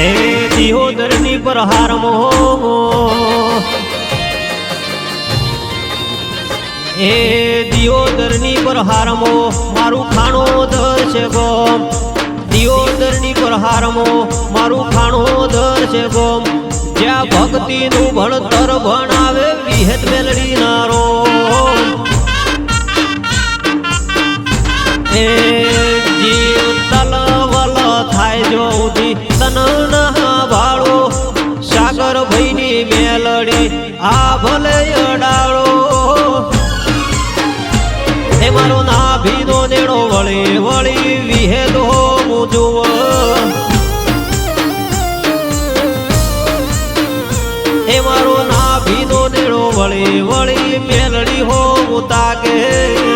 હે દિહોદરની પર હારમો હે દિયોદરની પર હારમો મારું ખાણો દર છે ગોમ. દિયોદરની પર હારમો મારું ખાણો દર છે ગોમ. જ્યાં ભક્તિનું ભણતર ભણાવે, વિહેત મેલડી નારો. એ જીવ તલવલ થાય ઠાકોર ભૈની મેલડી, આ ભલે અડાળો. એ મારો નાભીનો નેણો વળી વળી વિહેલો હું જુઓ એ મારો નાભીનો નેણો વળી વળી મેલડી હો તાકે